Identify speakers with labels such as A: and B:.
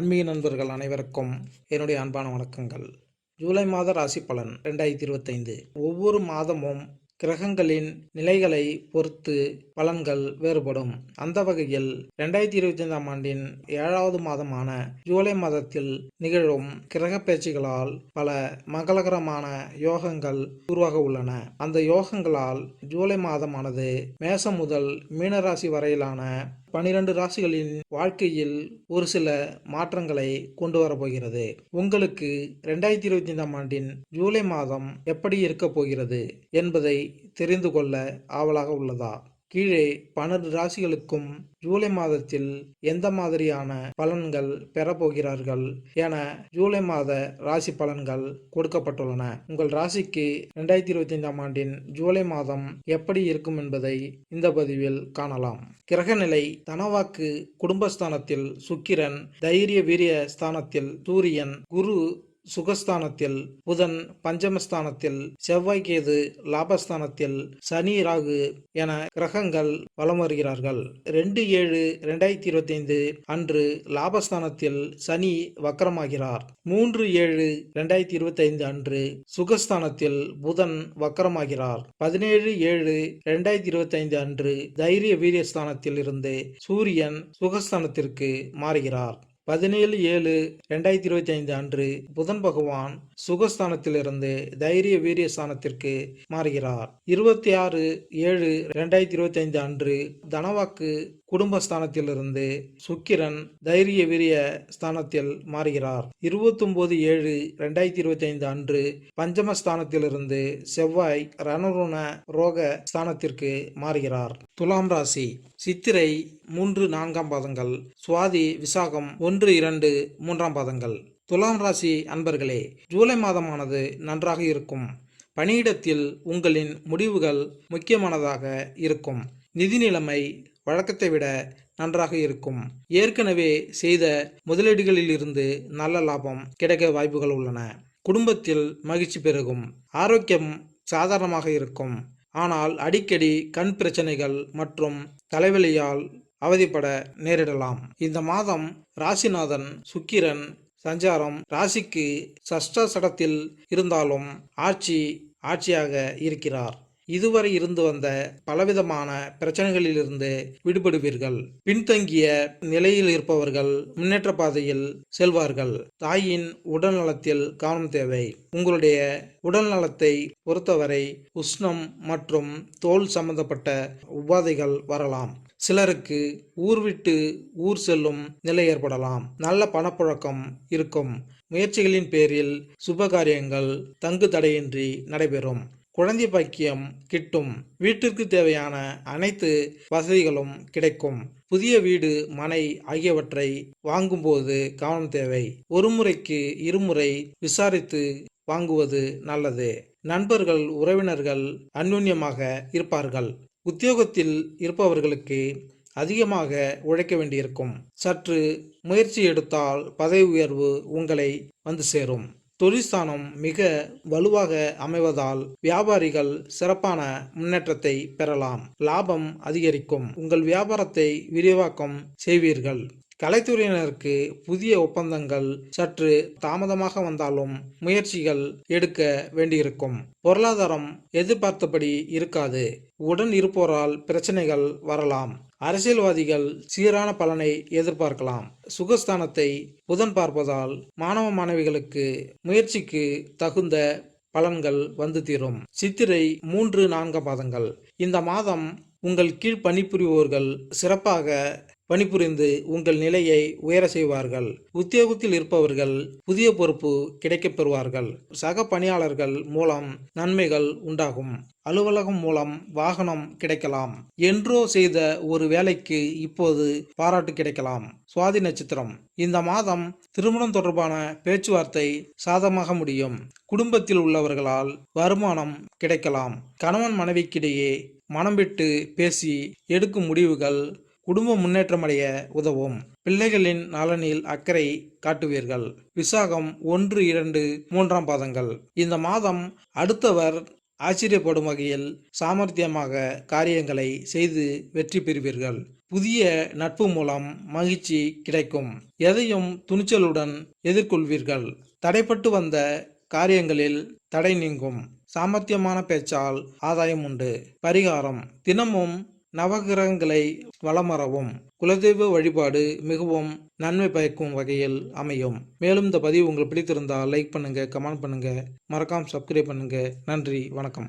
A: ஆன்மீக நண்பர்கள் அனைவருக்கும் என்னுடைய அன்பான வணக்கங்கள். ஜூலை மாத ராசி பலன் ரெண்டாயிரத்தி இருபத்தைந்து. ஒவ்வொரு மாதமும் கிரகங்களின் நிலைகளை பொறுத்து பலன்கள் வேறுபடும். அந்த வகையில் ரெண்டாயிரத்தி இருபத்தி ஐந்தாம் ஆண்டின் ஏழாவது மாதமான ஜூலை மாதத்தில் நிகழும் கிரக பேச்சுகளால் பல மங்களகரமான யோகங்கள் உருவாக உள்ளன. அந்த யோகங்களால் ஜூலை மாதமானது மேசம் முதல் மீனராசி வரையிலான பனிரெண்டு ராசிகளின் வாழ்க்கையில் ஒரு சில மாற்றங்களை கொண்டு வரப்போகிறது உங்களுக்கு ரெண்டாயிரத்தி இருபத்தி ஐந்தாம் ஆண்டின் ஜூலை மாதம் எப்படி இருக்கப் போகிறது என்பதை தெரிந்து கொள்ள ஆவலாக உள்ளதா? கீழே பன்னெண்டு ராசிகளுக்கும் ஜூலை மாதத்தில் எந்த மாதிரியான பலன்கள் பெறப்போகிறார்கள் என ஜூலை மாத ராசி பலன்கள் கொடுக்கப்பட்டுள்ளன. உங்கள் ராசிக்கு ரெண்டாயிரத்தி இருபத்தி ஐந்தாம் ஆண்டின் ஜூலை மாதம் எப்படி இருக்கும் என்பதை இந்த பதிவில் காணலாம். கிரகநிலை தனவாக்கு குடும்பஸ்தானத்தில் சுக்கிரன் தைரிய வீரிய ஸ்தானத்தில் சூரியன் குரு சுகஸ்தானத்தில் புதன் பஞ்சமஸ்தானத்தில் செவ்வாய் கேது லாபஸ்தானத்தில் சனி ராகு என கிரகங்கள் வலம் வருகிறார்கள் ரெண்டு ஏழு ரெண்டாயிரத்தி இருபத்தி ஐந்து அன்று லாபஸ்தானத்தில் சனி வக்கரமாகிறார். மூன்று ஏழு ரெண்டாயிரத்தி இருபத்தி ஐந்து அன்று சுகஸ்தானத்தில் புதன் வக்கரமாகிறார். பதினேழு ஏழு ரெண்டாயிரத்தி இருபத்தி ஐந்து அன்று தைரிய வீரியஸ்தானத்தில் இருந்து சூரியன் சுகஸ்தானத்திற்கு மாறுகிறார். பதினேழு ஏழு ரெண்டாயிரத்தி இருபத்தி ஐந்து அன்று புதன் பகவான் சுகஸ்தானத்திலிருந்து தைரிய வீரிய ஸ்தானத்திற்கு மாறுகிறார். இருபத்தி ஆறு ஏழு ரெண்டாயிரத்தி இருபத்தி ஐந்து அன்று தனவாக்கு குடும்பஸ்தானத்திலிருந்து சுக்கிரன் தைரிய வீரிய ஸ்தானத்தில் மாறுகிறார். இருபத்தொன்பது ஏழு ரெண்டாயிரத்தி இருபத்தி ஐந்து அன்று பஞ்சமஸ்தானத்திலிருந்து செவ்வாய் ரணருண ரோக ஸ்தானத்திற்கு மாறுகிறார். துலாம் ராசி சித்திரை மூன்று நான்காம் பாதங்கள் சுவாதி விசாகம் ஒன்று இரண்டு மூன்றாம் பாதங்கள். துலாம் ராசி அன்பர்களே ஜூலை மாதமானது நன்றாக இருக்கும். பணியிடத்தில் உங்களின் முடிவுகள் முக்கியமானதாக இருக்கும். நிதி நிலைமை வழக்கத்தை விட நன்றாக இருக்கும். ஏற்கனவே செய்த முதலீடுகளிலிருந்து நல்ல லாபம் கிடைக்க வாய்ப்புகள் உள்ளன. குடும்பத்தில் மகிழ்ச்சி பெருகும். ஆரோக்கியம் சாதாரணமாக இருக்கும். ஆனால் அடிக்கடி கண் பிரச்சனைகள் மற்றும் தலைவலியால் அவதிப்பட நேரிடலாம். இந்த மாதம் ராசிநாதன் சுக்கிரன் சஞ்சாரம் ராசிக்கு சஷ்டசடத்தில் இருந்தாலும் ஆட்சி ஆட்சியாக இருக்கிறார். இதுவரை இருந்து வந்த பலவிதமான பிரச்சனைகளிலிருந்து விடுபடுவீர்கள். பின்தங்கிய நிலையில் இருப்பவர்கள் முன்னேற்ற பாதையில் செல்வார்கள். தாயின் உடல் நலத்தில் கவனம் தேவை. உங்களுடைய உடல் நலத்தை பொறுத்தவரை உஷ்ணம் மற்றும் தோல் சம்பந்தப்பட்ட உபாதைகள் வரலாம். சிலருக்கு ஊர் விட்டு ஊர் செல்லும் நிலை ஏற்படலாம். நல்ல பணப்புழக்கம் இருக்கும். முயற்சிகளின் பேரில் சுபகாரியங்கள் தங்கு தடையின்றி நடைபெறும். குழந்தை பாக்கியம் கிட்டும். வீட்டிற்கு தேவையான அனைத்து வசதிகளும் கிடைக்கும். புதிய வீடு மனை ஆகியவற்றை வாங்கும்போது கவனம் தேவை. ஒரு முறைக்கு இருமுறை விசாரித்து வாங்குவது நல்லது. நண்பர்கள் உறவினர்கள் அந்யோன்யமாக இருப்பார்கள். உத்தியோகத்தில் இருப்பவர்களுக்கு அதிகமாக உழைக்க வேண்டியிருக்கும். சற்று முயற்சி எடுத்தால் பதவி உயர்வு உங்களை வந்து சேரும். தொழிற்ஸ்தானம் மிக வலுவாக அமைவதால் வியாபாரிகள் சிறப்பான முன்னேற்றத்தை பெறலாம். லாபம் அதிகரிக்கும். உங்கள் வியாபாரத்தை விரிவாக்கம் செய்வீர்கள். கலைத்துறையினருக்கு புதிய ஒப்பந்தங்கள் சற்று தாமதமாக வந்தாலும் முயற்சிகள் எடுக்க வேண்டியிருக்கும். பொருளாதாரம் எதிர்பார்த்தபடி இருக்காது. உடன் இருப்போரால் பிரச்சனைகள் வரலாம். அரசியல்வாதிகள் சீரான பலனை எதிர்பார்க்கலாம். சுகஸ்தானத்தை புதன் பார்ப்பதால் மாணவ மாணவிகளுக்கு முயற்சிக்கு தகுந்த பலன்கள் வந்து தீரும். சித்திரை மூன்று நான்கு மாதங்கள் இந்த மாதம் உங்கள் கீழ் பணிபுரிவோர்கள் சிறப்பாக பணிபுரிந்து உங்கள் நிலையை உயர செய்வார்கள். உத்தியோகத்தில் இருப்பவர்கள் புதிய பொறுப்பு கிடைக்கப் பெறுவார்கள். சக பணியாளர்கள் மூலம் நன்மைகள் உண்டாகும். அலுவலகம் மூலம் வாகனம் கிடைக்கலாம். என்றோ செய்த ஒரு வேலைக்கு இப்போது பாராட்டு கிடைக்கலாம். சுவாதி நட்சத்திரம். இந்த மாதம் திருமணம் தொடர்பான பேச்சுவார்த்தை சாதமாக முடியும். குடும்பத்தில் உள்ளவர்களால் வருமானம் கிடைக்கலாம். கணவன் மனைவிக்கிடையே மனம் விட்டு பேசி எடுக்கும் முடிவுகள் குடும்ப முன்னேற்றமடைய உதவும். பிள்ளைகளின் நலனில் அக்கறை காட்டுவீர்கள். விசாகம் ஒன்று இரண்டு மூன்றாம் பாதங்கள். இந்த மாதம் அடுத்தவர் ஆச்சரியப்படும் வகையில் சாமர்த்தியமாக காரியங்களை செய்து வெற்றி பெறுவீர்கள். புதிய நட்பு மூலம் மகிழ்ச்சி கிடைக்கும். எதையும் துணிச்சலுடன் எதிர்கொள்வீர்கள். தடைப்பட்டு வந்த காரியங்களில் தடை நீங்கும். சாமர்த்தியமான பேச்சால் ஆதாயம் உண்டு. பரிகாரம். தினமும் நவகிரகங்களை வளமரவும் குலதெய்வ வழிபாடு மிகவும் நன்மை பயக்கும் வகையில் அமையும். மேலும் இந்த பதிவு உங்களுக்கு பிடித்திருந்தால் லைக் பண்ணுங்க கமெண்ட் பண்ணுங்க. மறக்காம சப்ஸ்கிரைப் பண்ணுங்க. நன்றி வணக்கம்.